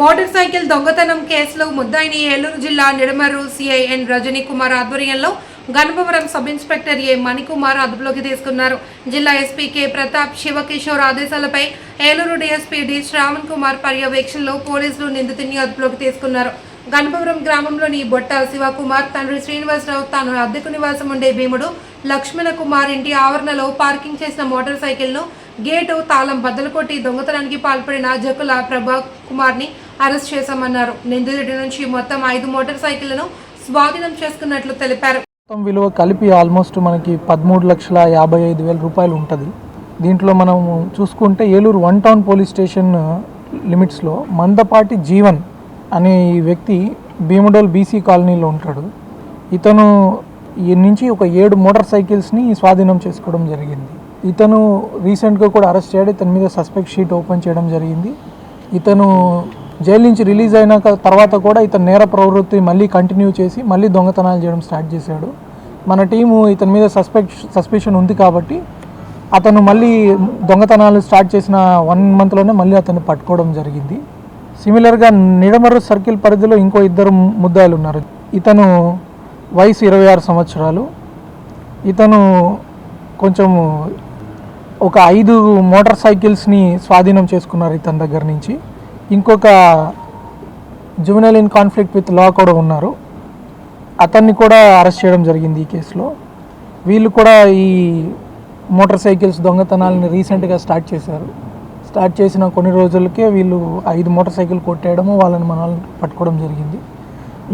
Motor cycle దొంగతనం కేసులో ముద్దాయిని ఏలూరు జిల్లా నిడమరు సిఐ ఎన్ రజనీ కుమార్ ఆధ్వర్యంలో Ganapavaram sub inspector A Manikumar అదుపులోకి తీసుకున్నారు. జిల్లా ఎస్పీ కె ప్రతాప్ శివకిషోర్ ఆదేశాలపై ఏలూరు డీఎస్పీ డి శ్రావణ్ కుమార్ పర్యవేక్షణలో పోలీసులు నిందితుడిని అదుపులోకి తీసుకున్నారు. గణపవరం గ్రామంలోని బొట్ట శివకుమార్ తండ్రి శ్రీనివాసరావు తాను అద్దెకు నివాసం ఉండే భీముడు లక్ష్మణ కుమార్ ఇంటి ఆవరణలో పార్కింగ్ చేసిన మోటార్ సైకిల్ను గేటు తాళం బద్దలు కొట్టి దొంగతనానికి పాల్పడిన జకుల ప్రభా కుమార్ని అరెస్ట్ చేశామన్నారు. నిందితుడి నుంచి మొత్తం ఐదు మోటార్ సైకిళ్ళను స్వాధీనం చేసుకున్నట్లు తెలిపారు. మొత్తం విలువ కలిపి ఆల్మోస్ట్ మనకి పదమూడు లక్షల యాభై ఐదు వేల రూపాయలు ఉంటుంది. దీంట్లో మనం చూసుకుంటే Eluru one town police station లిమిట్స్లో మందపాటి జీవన్ అనే ఈ వ్యక్తి భీమడోల్ బీసీ కాలనీలో ఉంటాడు. ఇతను ఈ నుంచి ఒక ఏడు మోటార్ సైకిల్స్ని స్వాధీనం చేసుకోవడం జరిగింది. ఇతను రీసెంట్గా కూడా అరెస్ట్ చేయడం ఇతని మీద సస్పెక్ట్ షీట్ ఓపెన్ చేయడం జరిగింది. ఇతను జైలు నుంచి రిలీజ్ అయినాక తర్వాత కూడా ఇతను నేర ప్రవృత్తి మళ్ళీ కంటిన్యూ చేసి మళ్ళీ దొంగతనాలు చేయడం స్టార్ట్ చేశాడు. మన టీము ఇతని మీద సస్పెక్ట్ సస్పెషన్ ఉంది కాబట్టి అతను మళ్ళీ దొంగతనాలు స్టార్ట్ చేసిన వన్ మంత్లోనే మళ్ళీ అతను పట్టుకోవడం జరిగింది. సిమిలర్గా నిడమర్రు సర్కిల్ పరిధిలో ఇంకో ఇద్దరు ముద్దాయిలు ఉన్నారు. ఇతను వయసు ఇరవై ఆరు సంవత్సరాలు. ఇతను కొంచెం ఒక ఐదు మోటార్ సైకిల్స్ని స్వాధీనం చేసుకున్నారు ఇతని దగ్గర నుంచి. ఇంకొక juvenile in conflict with law కూడా ఉన్నారు. అతన్ని కూడా అరెస్ట్ చేయడం జరిగింది ఈ కేసులో. వీళ్ళు కూడా ఈ మోటార్ సైకిల్స్ దొంగతనాలని రీసెంట్గా స్టార్ట్ చేశారు. స్టార్ట్ చేసిన కొన్ని రోజులకే వీళ్ళు ఐదు మోటార్ సైకిల్ కొట్టేయడము వాళ్ళని మన వాళ్ళని పట్టుకోవడం జరిగింది.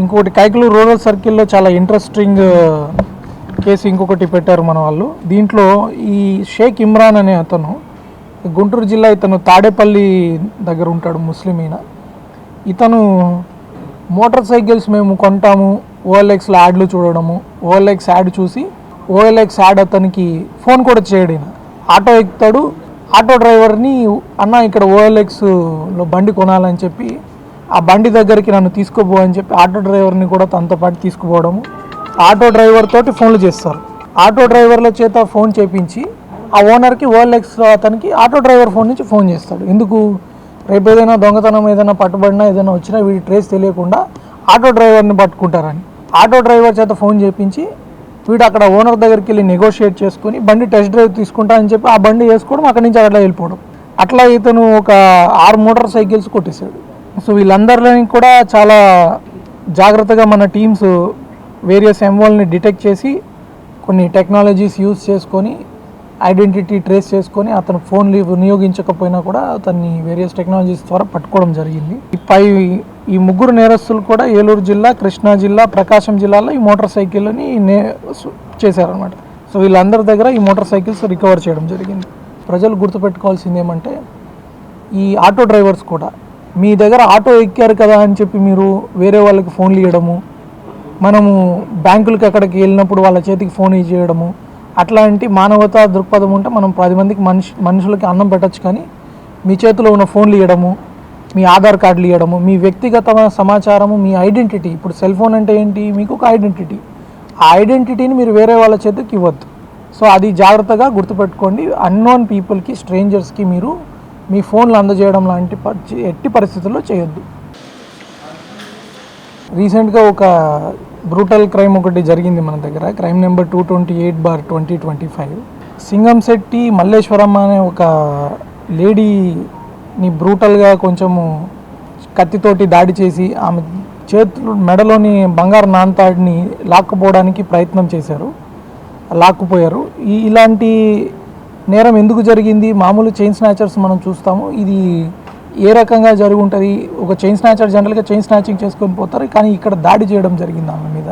ఇంకొకటి కైకలూరు రూరల్ సర్కిల్లో చాలా ఇంట్రెస్టింగ్ కేసు ఇంకొకటి పెట్టారు మన వాళ్ళు. దీంట్లో ఈ షేక్ ఇమ్రాన్ అనే అతను గుంటూరు జిల్లా ఇతను తాడేపల్లి దగ్గర ఉంటాడు ముస్లిం ఈయన. ఇతను మోటార్ సైకిల్స్ మేము కొంటాము ఓఎల్ఎక్స్లో యాడ్లు చూడడము ఓఎల్ఎక్స్ యాడ్ చూసి ఓఎల్ఎక్స్ యాడ్ అతనికి ఫోన్ కూడా చేయడు ఆటో ఎక్కుతాడు ఆటో డ్రైవర్ని అన్న ఇక్కడ ఓఎల్ఎక్స్లో బండి కొనాలని చెప్పి ఆ బండి దగ్గరికి నన్ను తీసుకుపో అని చెప్పి ఆటో డ్రైవర్ని కూడా తనతో పాటు తీసుకుపోవడము. ఆటో డ్రైవర్ తోటి ఫోన్లు చేస్తారు. ఆటో డ్రైవర్ల చేత ఫోన్ చేపించి ఆ ఓనర్కి ఓఎల్ఎక్స్ అతనికి ఆటో డ్రైవర్ ఫోన్ నుంచి ఫోన్ చేస్తాడు. ఎందుకు? రేపు ఏదైనా దొంగతనం ఏదైనా పట్టుబడినా ఏదైనా వచ్చినా వీడి ట్రేస్ తెలియకుండా ఆటో డ్రైవర్ని పట్టుకుంటారని. ఆటో డ్రైవర్ చేత ఫోన్ చేపించి వీడు అక్కడ ఓనర్ దగ్గరికి వెళ్ళి నెగోషియేట్ చేసుకుని బండి టెస్ట్ డ్రైవ్ తీసుకుంటా అని చెప్పి ఆ బండి వేసుకోవడం అక్కడి నుంచి అట్లా వెళ్ళిపోవడం. అట్లా ఇతను ఒక ఆరు మోటార్ సైకిల్స్ కొట్టేశాడు. సో వీళ్ళందరిని కూడా చాలా జాగ్రత్తగా మన టీమ్స్ వేరియస్ ఎంఓల్ని డిటెక్ట్ చేసి కొన్ని టెక్నాలజీస్ యూస్ చేసుకొని ఐడెంటిటీ ట్రేస్ చేసుకొని అతను ఫోన్ వినియోగించకపోయినా కూడా అతన్ని వేరియస్ టెక్నాలజీస్ ద్వారా పట్టుకోవడం జరిగింది. పై ఈ ముగ్గురు నేరస్తులు కూడా ఏలూరు జిల్లా కృష్ణా జిల్లా ప్రకాశం జిల్లాలో ఈ మోటార్ సైకిల్ని నే చేశారనమాట సో వీళ్ళందరి దగ్గర ఈ మోటార్ సైకిల్స్ రికవర్ చేయడం జరిగింది. ప్రజలు గుర్తుపెట్టుకోవాల్సింది ఏమంటే ఈ ఆటో డ్రైవర్స్ కూడా మీ దగ్గర ఆటో ఎక్కారు కదా అని చెప్పి మీరు వేరే వాళ్ళకి ఫోన్లు ఇవ్వడము మనము బ్యాంకులకి అక్కడికి వెళ్ళినప్పుడు వాళ్ళ చేతికి ఫోన్ చేయడము అట్లాంటి మానవతా దృక్పథం ఉంటే మనం పది మందికి మనిషి మనుషులకి అన్నం పెట్టచ్చు కానీ మీ చేతిలో ఉన్న ఫోన్లు ఇవ్వడము మీ ఆధార్ కార్డులు ఇవ్వడము మీ వ్యక్తిగత సమాచారము మీ ఐడెంటిటీ. ఇప్పుడు సెల్ ఫోన్ అంటే ఏంటి? మీకు ఒక ఐడెంటిటీ. ఆ ఐడెంటిటీని మీరు వేరే వాళ్ళ చేతికి ఇవ్వద్దు. సో అది జాగ్రత్తగా గుర్తుపెట్టుకోండి. అన్నోన్ పీపుల్కి స్ట్రేంజర్స్కి మీరు మీ ఫోన్లు అందజేయడం లాంటి ప- ఎట్టి పరిస్థితుల్లో చేయొద్దు. రీసెంట్గా ఒక బ్రూటల్ క్రైమ్ ఒకటి జరిగింది మన దగ్గర. Crime number two twenty eight bar twenty twenty five. Singamsetti Malleswaramma అనే ఒక లేడీని బ్రూటల్గా కొంచెము కత్తితోటి దాడి చేసి ఆమె చేతులు మెడలోని బంగారు నాంతాడిని లాక్కుపోవడానికి ప్రయత్నం చేశారు. లాక్కుపోయారు. ఈ ఇలాంటి నేరం ఎందుకు జరిగింది? మామూలు చైన్ స్నాచర్స్ మనం చూస్తాము. ఇది ఏ రకంగా జరిగి ఉంటుంది ఒక చైన్ స్నాచర్ జనరల్గా చైన్ స్నాచింగ్ చేసుకొని పోతారు కానీ ఇక్కడ దాడి చేయడం జరిగింది ఆమె మీద.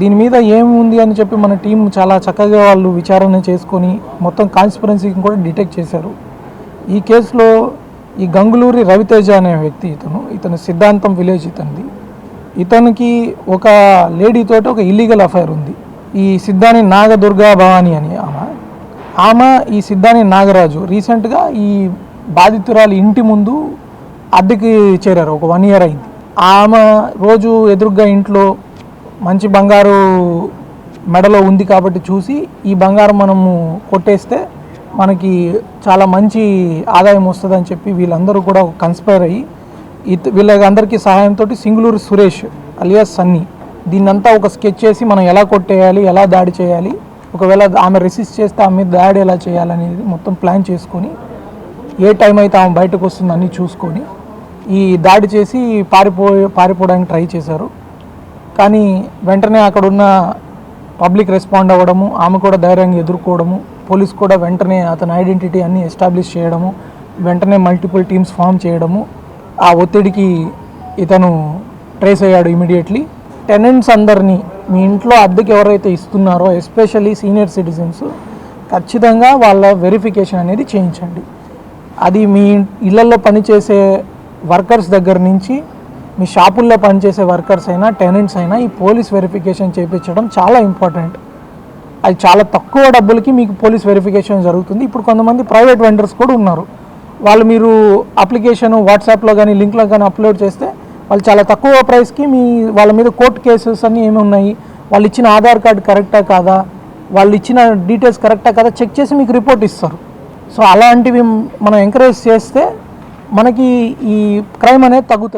దీని మీద ఏముంది అని చెప్పి మన టీం చాలా చక్కగా వాళ్ళు విచారణ చేసుకొని మొత్తం కాన్స్పిరెన్సీని కూడా డిటెక్ట్ చేశారు. ఈ కేసులో ఈ గంగులూరి రవితేజ అనే వ్యక్తి ఇతను ఇతను సిద్ధాంతం విలేజ్ ఇతనిది. ఇతనికి ఒక లేడీ తోటి ఒక ఇల్లీగల్ అఫైర్ ఉంది. ఈ సిద్ధాని నాగదుర్గా భవాని అని ఆమె. ఆమె ఈ సిద్ధాని నాగరాజు రీసెంట్గా ఈ బాధితురాలు ఇంటి ముందు అద్దెకి చేరారు. ఒక వన్ ఇయర్ అయింది. ఆమె రోజు ఎదురుగా ఇంట్లో మంచి బంగారు మెడలో ఉంది కాబట్టి చూసి ఈ బంగారం మనము కొట్టేస్తే మనకి చాలా మంచి ఆదాయం వస్తుందని చెప్పి వీళ్ళందరూ కూడా కన్స్పైర్ అయ్యి వీళ్ళందరికీ సహాయంతో సింగులూరు సురేష్ అలియాస్ సన్నీ దీన్నంతా ఒక స్కెచ్ చేసి మనం ఎలా కొట్టేయాలి ఎలా దాడి చేయాలి ఒకవేళ ఆమె రెసిస్ట్ చేస్తే ఆమె మీద దాడి ఎలా చేయాలనేది మొత్తం ప్లాన్ చేసుకొని ఏ టైం అయితే ఆమె బయటకు వస్తుందని చూసుకొని ఈ దాడి చేసి పారిపో పారిపోవడానికి ట్రై చేశారు. కానీ వెంటనే అక్కడ ఉన్న పబ్లిక్ రెస్పాండ్ అవ్వడము ఆమె కూడా ధైర్యంగా ఎదుర్కోవడము పోలీస్ కూడా వెంటనే అతని ఐడెంటిటీ అన్ని ఎస్టాబ్లిష్ చేయడము వెంటనే మల్టిపుల్ టీమ్స్ ఫామ్ చేయడము ఆ ఒత్తిడికి ఇతను ట్రేస్ అయ్యాడు ఇమీడియట్లీ టెనెంట్స్ అందరినీ మీ ఇంట్లో అద్దెకి ఎవరైతే ఇస్తున్నారో ఎస్పెషల్లీ సీనియర్ సిటిజన్స్ ఖచ్చితంగా వాళ్ళ వెరిఫికేషన్ అనేది చేయించండి. అది మీ ఇళ్ళలో పనిచేసే వర్కర్స్ దగ్గర నుంచి మీ షాపుల్లో పనిచేసే వర్కర్స్ అయినా టెనెంట్స్ అయినా ఈ పోలీస్ వెరిఫికేషన్ చేయించడం చాలా ఇంపార్టెంట్. అది చాలా తక్కువ డబ్బులకి మీకు పోలీస్ వెరిఫికేషన్ జరుగుతుంది. ఇప్పుడు కొంతమంది ప్రైవేట్ వెండర్స్ కూడా ఉన్నారు. వాళ్ళు మీరు అప్లికేషన్ వాట్సాప్లో కానీ లింక్లో కానీ అప్లోడ్ చేస్తే వాళ్ళు చాలా తక్కువ ప్రైస్కి మీ వాళ్ళ మీద కోర్టు కేసెస్ అన్నీ ఏమి ఉన్నాయి? వాళ్ళు ఇచ్చిన ఆధార్ కార్డు కరెక్టా కాదా? వాళ్ళు ఇచ్చిన డీటెయిల్స్ కరెక్టా కాదా? చెక్ చేసి మీకు రిపోర్ట్ ఇస్తారు. సో అలాంటివి మనం ఎంకరేజ్ చేస్తే మనకి ఈ క్రైమ్ అనేది తగ్గుతుంది.